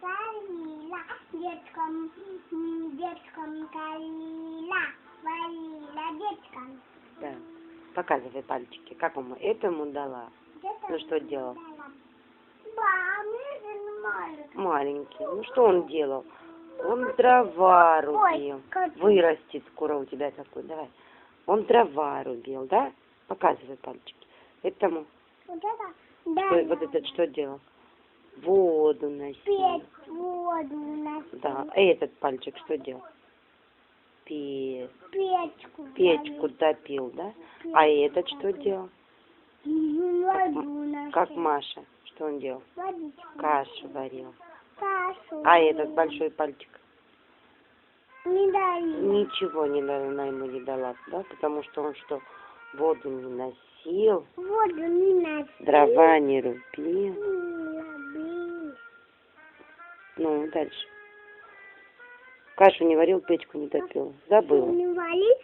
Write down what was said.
шарила, деткам, деткам калила, валила, деткам. Да. Показывай пальчики. Как ему? Этому дала? Детям ну что делал? Маленький. маленький. Ну что он делал? Ну, он дрова рубил. Вырастет скоро у тебя такой. Давай. Он дрова рубил, да? Показывай пальчики. Этому. Вот это? Да. Что, да. Вот этот что делал? Воду носил. Петь воду на Да. А этот пальчик что делал? Пе- печку. Печку топил, да? А этот что делал? Воду на Как Маша. Что он делал? Водичку. Кашу варил. Кашу. А этот большой пальчик? Не дали. Ничего не дала, она ему не дала, да? Потому что он что, воду не носил, Воду не носил. дрова не рубил. Ну, дальше. Кашу не варил, печку не топил. Забыл. Не погибли.